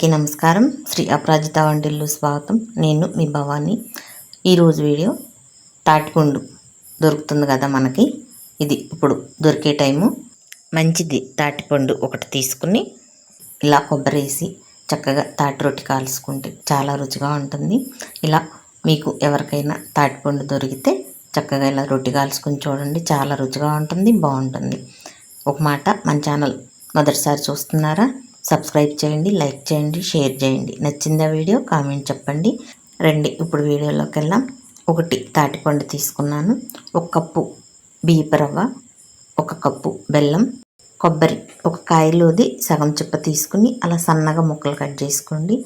అందరికీ నమస్కారం. శ్రీ అపరాజిత వంటిల్లు స్వాగతం. నేను మీ భవాని. ఈరోజు వీడియో తాటిపండు దొరుకుతుంది కదా మనకి? ఇది ఇప్పుడు దొరికే టైము. మంచిది తాటిపండు ఒకటి తీసుకుని ఇలా కొబ్బరి వేసి చక్కగా తాటి రొట్టి కాల్చుకుంటే చాలా రుచిగా ఉంటుంది. ఇలా మీకు ఎవరికైనా తాటిపండు దొరికితే చక్కగా ఇలా రొట్టి కాల్చుకుని చూడండి. చాలా రుచిగా ఉంటుంది బాగుంటుంది. ఒక మాట మన ఛానల్ మొదటిసారి చూస్తున్నారా? సబ్స్క్రైబ్ చేయండి లైక్ చేయండి షేర్ చేయండి. నచ్చిందా వీడియో కామెంట్ చెప్పండి. రండి ఇప్పుడు వీడియోలోకి వెళ్దాం. ఒకటి తాటిపండు తీసుకున్నాను. ఒక కప్పు బియ్యపు రవ్వ ఒక కప్పు బెల్లం కొబ్బరి ఒక కాయలోది సగం చిప్ప తీసుకుని అలా సన్నగా ముక్కలు కట్ చేసుకోండి.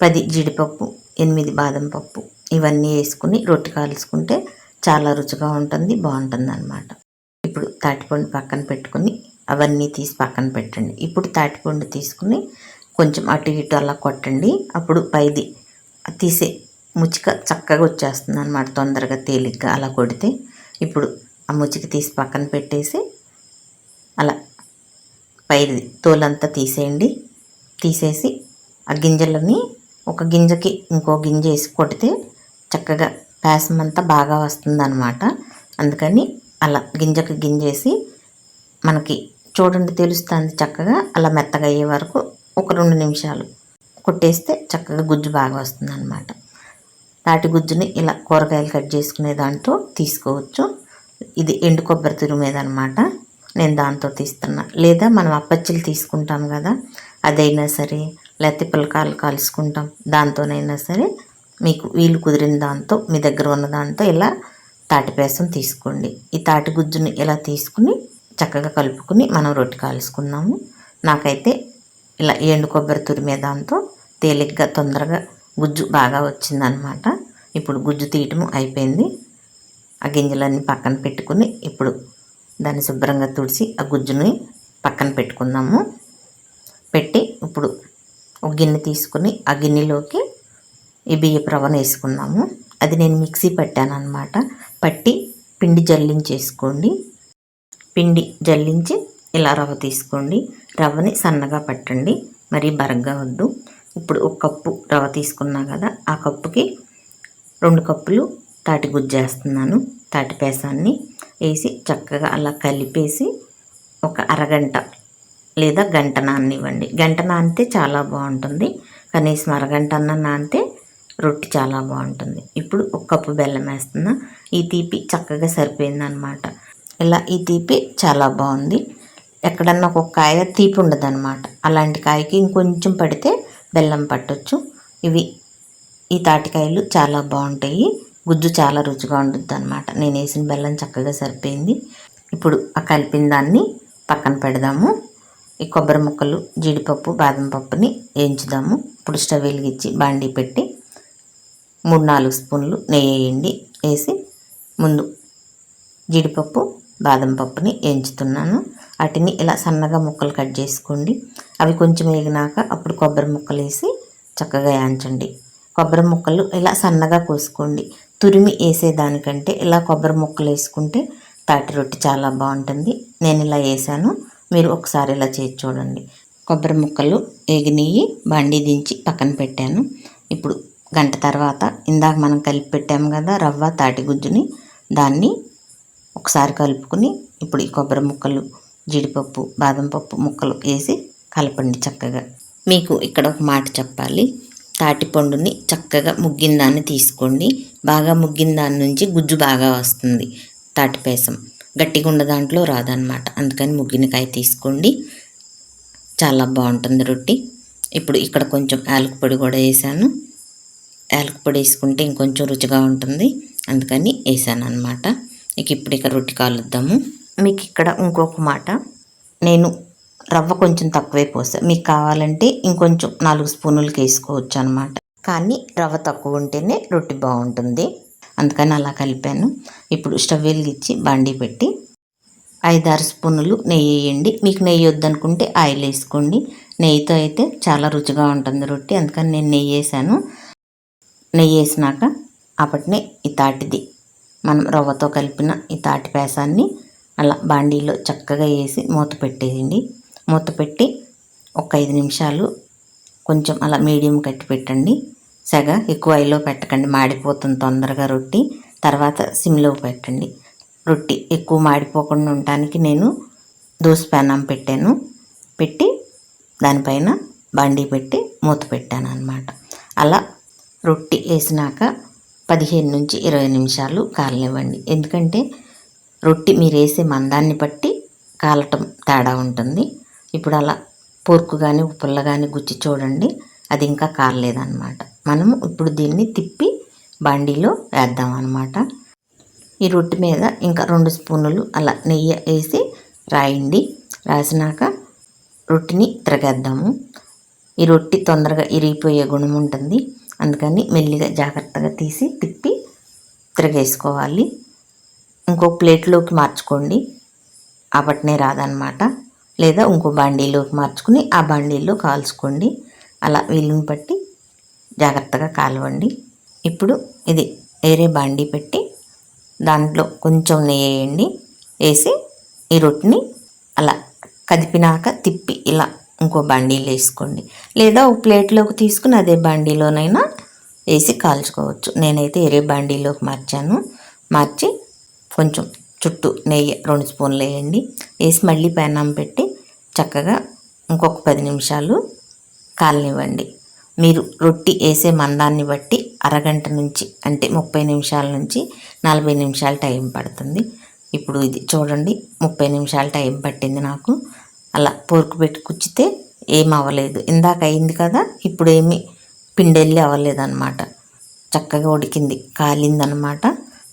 పది జీడిపప్పు ఎనిమిది బాదం పప్పు ఇవన్నీ వేసుకుని రొట్టె కాల్చుకుంటే చాలా రుచిగా ఉంటుంది బాగుంటుంది అన్నమాట. ఇప్పుడు తాటిపండు పక్కన పెట్టుకుని అవన్నీ తీసి పక్కన పెట్టండి. ఇప్పుడు తాటిపండు తీసుకుని కొంచెం అటు ఇటు అలా కొట్టండి. అప్పుడు పైది తీసే ముచ్చిక చక్కగా వచ్చేస్తుంది అనమాట తొందరగా తేలిగ్గా అలా కొడితే. ఇప్పుడు ఆ ముచ్చిక తీసి పక్కన పెట్టేసి అలా పైది తోలంతా తీసేయండి. తీసేసి ఆ గింజలని ఒక గింజకి ఇంకో గింజ వేసి కొడితే చక్కగా పాసం అంతా బాగా వస్తుంది అనమాట అందుకని అలా గింజకి గింజేసి మనకి చూడండి తెలుస్తుంది చక్కగా. అలా మెత్తగా అయ్యే వరకు ఒక రెండు నిమిషాలు కొట్టేస్తే చక్కగా గుజ్జు బాగా వస్తుంది అనమాట తాటి గుజ్జుని ఇలా కూరగాయలు కట్ చేసుకునే దాంతో తీసుకోవచ్చు. ఇది ఎండు కొబ్బరి తురుమేదనమాట నేను దాంతో తీస్తున్నా. లేదా మనం అప్పచ్చిలు తీసుకుంటాం కదా అదైనా సరే లేకపోతే పిల్లకాయలు కలుసుకుంటాం దాంతోనైనా సరే మీకు వీలు కుదిరిన దాంతో మీ దగ్గర ఉన్న దాంతో ఇలా తాటిపేసం తీసుకోండి. ఈ తాటి గుజ్జుని ఇలా తీసుకుని చక్కగా కలుపుకుని మనం రొట్టె కాల్చుకున్నాము. నాకైతే ఇలా ఎండు కొబ్బరి తురిమే దాంతో తేలిగ్గా తొందరగా గుజ్జు బాగా వచ్చిందనమాట. ఇప్పుడు గుజ్జు తీయటము అయిపోయింది. ఆ గింజలన్నీ పక్కన పెట్టుకుని ఇప్పుడు దాన్ని శుభ్రంగా తుడిచి ఆ గుజ్జుని పక్కన పెట్టుకుందాము పెట్టి ఇప్పుడు ఒక గిన్నె తీసుకుని ఆ గిన్నెలోకి ఈ బియ్యపు రవ్వను వేసుకున్నాము. అది నేను మిక్సీ పట్టాను అనమాట పట్టి పిండి జల్లించేసుకోండి. పిండి జల్లించి ఇలా రవ్వ తీసుకోండి. రవ్వని సన్నగా పట్టండి. మరి బరగ్గా వద్దు. ఇప్పుడు ఒక కప్పు రవ్వ తీసుకున్నా కదా ఆ కప్పుకి రెండు కప్పులు తాటి గుజ్జేస్తున్నాను. తాటి పేసాన్ని వేసి చక్కగా అలా కలిపేసి ఒక అరగంట లేదా గంట నాననివ్వండి. గంట నానితే చాలా బాగుంటుంది. కనీసం అరగంట అన్న నానితే రొట్టి చాలా బాగుంటుంది. ఇప్పుడు ఒక కప్పు బెల్లం వేస్తున్నా. ఈ తీపి చక్కగా సరిపోయిందనమాట ఇలా ఈ తీపి చాలా బాగుంది. ఎక్కడన్నా ఒక కాయ తీపి ఉండదు అనమాట అలాంటి కాయకి ఇంకొంచెం పడితే బెల్లం పట్టొచ్చు. ఇవి ఈ తాటికాయలు చాలా బాగుంటాయి. గుజ్జు చాలా రుచిగా ఉంటుంది అనమాట నేను వేసిన బెల్లం చక్కగా సరిపోయింది. ఇప్పుడు ఆ కలిపిన దాన్ని పక్కన పెడదాము. ఈ కొబ్బరి ముక్కలు జీడిపప్పు బాదం పప్పుని వేయించుదాము. ఇప్పుడు స్టవ్ వెలిగించి బాండీ పెట్టి మూడు నాలుగు స్పూన్లు నెయ్యి వేయండి. వేసి ముందు జీడిపప్పు బాదం పప్పుని వేయించుతున్నాను. వాటిని ఇలా సన్నగా ముక్కలు కట్ చేసుకోండి. అవి కొంచెం వేగినాక అప్పుడు కొబ్బరి ముక్కలు వేసి చక్కగా ఏంచండి కొబ్బరి ముక్కలు ఇలా సన్నగా కోసుకోండి. తురిమి వేసేదానికంటే ఇలా కొబ్బరి ముక్కలు వేసుకుంటే తాటి రొట్టి చాలా బాగుంటుంది. నేను ఇలా వేసాను. మీరు ఒకసారి ఇలా చేసి చూడండి. కొబ్బరి ముక్కలు ఎగినెయ్యి బండి దించి పక్కన పెట్టాను. ఇప్పుడు గంట తర్వాత ఇందాక మనం కలిపి పెట్టాము కదా రవ్వ తాటి గుజ్జుని దాన్ని ఒకసారి కలుపుకుని ఇప్పుడు ఈ కొబ్బరి ముక్కలు జీడిపప్పు బాదం పప్పు ముక్కలు వేసి కలపండి చక్కగా. మీకు ఇక్కడ ఒక మాట చెప్పాలి. తాటిపండుని చక్కగా ముగ్గిన దాన్ని తీసుకోండి. బాగా ముగ్గిన దాని నుంచి గుజ్జు బాగా వస్తుంది తాటిపేసం గట్టిగా ఉన్న దాంట్లో రాదనమాట అందుకని ముగ్గినకాయ తీసుకోండి. చాలా బాగుంటుంది రొట్టి. ఇప్పుడు ఇక్కడ కొంచెం యాలక పొడి కూడా వేసాను. యాలక పొడి వేసుకుంటే ఇంకొంచెం రుచిగా ఉంటుంది. అందుకని వేసాను అనమాట ఇక ఇప్పుడు ఇక రొట్టి కాలుద్దాము మీకు ఇక్కడ ఇంకొక మాట. నేను రవ్వ కొంచెం తక్కువే పోసా. మీకు కావాలంటే ఇంకొంచెం నాలుగు స్పూనులకి వేసుకోవచ్చు అనమాట కానీ రవ్వ తక్కువ ఉంటేనే రొట్టి బాగుంటుంది. అందుకని అలా కలిపాను. ఇప్పుడు స్టవ్ వెలిగించి బండి పెట్టి ఐదారు స్పూనులు నెయ్యి వేయండి. మీకు నెయ్యి వద్దనుకుంటే ఆయిల్ వేసుకోండి. నెయ్యితో అయితే చాలా రుచిగా ఉంటుంది రొట్టి. అందుకని నేను నెయ్యి వేసాను. నెయ్యి వేసినాక అప్పటినే ఈ తాటిది మనం రవ్వతో కలిపిన ఈ తాటి పేసాన్ని అలా బాండీలో చక్కగా వేసి మూత పెట్టేయండి. మూత పెట్టి ఒక ఐదు నిమిషాలు కొంచెం అలా మీడియం కట్టి పెట్టండి. సెగ ఎక్కువ ఐలో పెట్టకండి. మాడిపోతుంది తొందరగా రొట్టి. తర్వాత సిమ్లో పెట్టండి. రొట్టి ఎక్కువ మాడిపోకుండా ఉండటానికి నేను దోసపెనం పెట్టాను. పెట్టి దానిపైన బండి పెట్టి మూత పెట్టాను అనమాట అలా రొట్టి వేసినాక పదిహేను నుంచి ఇరవై నిమిషాలు కాలనివ్వండి. ఎందుకంటే రొట్టి మీరు వేసే మందాన్ని బట్టి కాలటం తేడా ఉంటుంది. ఇప్పుడు అలా పోర్కు కానీ ఉప్పుల్ల కానీ గుచ్చి చూడండి అది ఇంకా కారలేదన్నమాట మనము ఇప్పుడు దీన్ని తిప్పి బాండీలో వేద్దాం అనమాట ఈ రొట్టె మీద ఇంకా రెండు స్పూనులు అలా నెయ్యి వేసి రాయండి. రాసినాక రొట్టిని తిరగేద్దాము. ఈ రొట్టి తొందరగా ఇరిగిపోయే గుణం ఉంటుంది. అందుకని మెల్లిగా జాగ్రత్తగా తీసి తిప్పి తిరగేసుకోవాలి. ఇంకో ప్లేట్లోకి మార్చుకోండి. ఆ బట్నే రాదనమాట లేదా ఇంకో బాండీలోకి మార్చుకుని ఆ బండీల్లో కాల్చుకోండి. అలా వీలుని బట్టి జాగ్రత్తగా కాలవండి. ఇప్పుడు ఇది వేరే బాండీ పెట్టి దాంట్లో కొంచెం నెయ్యి వేయండి. వేసి ఈ రొట్టెని అలా కదిపినాక తిప్పి ఇలా ఇంకో బండీలు వేసుకోండి. లేదా ఒక ప్లేట్లోకి తీసుకుని అదే బండిలోనైనా వేసి కాల్చుకోవచ్చు. నేనైతే ఎరే బండిలోకి మార్చాను. మార్చి కొంచెం చుట్టూ నెయ్యి రెండు స్పూన్లు వేయండి. వేసి మళ్ళీ పెనం పెట్టి చక్కగా ఇంకొక పది నిమిషాలు కాలనివ్వండి. మీరు రొట్టి వేసే మందాన్ని బట్టి అరగంట నుంచి అంటే ముప్పై నిమిషాల నుంచి నలభై నిమిషాలు టైం పడుతుంది. ఇప్పుడు ఇది చూడండి ముప్పై నిమిషాలు టైం పట్టింది నాకు. అలా పోరుకు పెట్టి కుచ్చితే ఏం అవ్వలేదు ఇందాక అయింది కదా ఇప్పుడు ఏమి పిండెల్లి అవ్వలేదన్నమాట. చక్కగా ఉడికింది కాలిందనమాట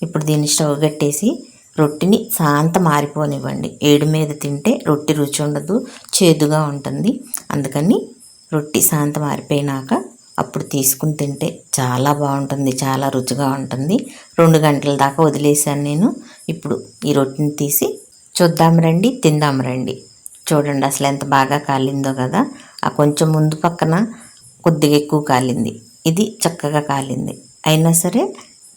ఇప్పుడు దీన్ని స్టవ్ కట్టేసి రొట్టిని శాంత మారిపోనివ్వండి ఏడు మీద తింటే రొట్టి రుచి ఉండదు చేదుగా ఉంటుంది. అందుకని రొట్టి శాంత మారిపోయినాక అప్పుడు తీసుకుని తింటే చాలా బాగుంటుంది చాలా రుచిగా ఉంటుంది. రెండు గంటల దాకా వదిలేసాను నేను. ఇప్పుడు ఈ రొట్టిని తీసి చూద్దాం రండి తిందాం రండి. చూడండి అసలు ఎంత బాగా కాలిందో కదా. ఆ కొంచెం ముందు పక్కన కొద్దిగా ఎక్కువ కాలింది. ఇది చక్కగా కాలింది. అయినా సరే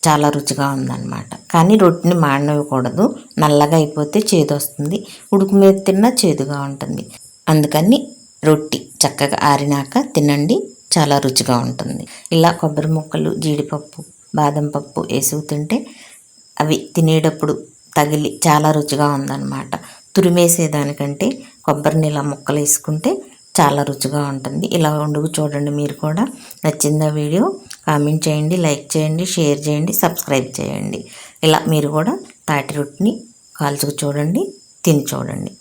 చాలా రుచిగా ఉందన్నమాట. కానీ రొట్టిని మాడనివ్వకూడదు నల్లగా అయిపోతే చేదు వస్తుంది ఉడుకు మీద తిన్నా చేదుగా ఉంటుంది. అందుకని రొట్టి చక్కగా ఆరినాక తినండి. చాలా రుచిగా ఉంటుంది. ఇలా కొబ్బరి ముక్కలు జీడిపప్పు బాదం పప్పు వేసి తింటే అవి తినేటప్పుడు తగిలి చాలా రుచిగా ఉందన్నమాట. తురిమేసేదానికంటే కొబ్బరిని ఇలా ముక్కలు వేసుకుంటే చాలా రుచిగా ఉంటుంది. ఇలా వండుకు చూడండి మీరు కూడా. నచ్చిందా వీడియో? కామెంట్ చేయండి లైక్ చేయండి షేర్ చేయండి సబ్స్క్రైబ్ చేయండి. ఇలా మీరు కూడా తాటి రొట్టిని కాల్చుకు చూడండి తిని చూడండి.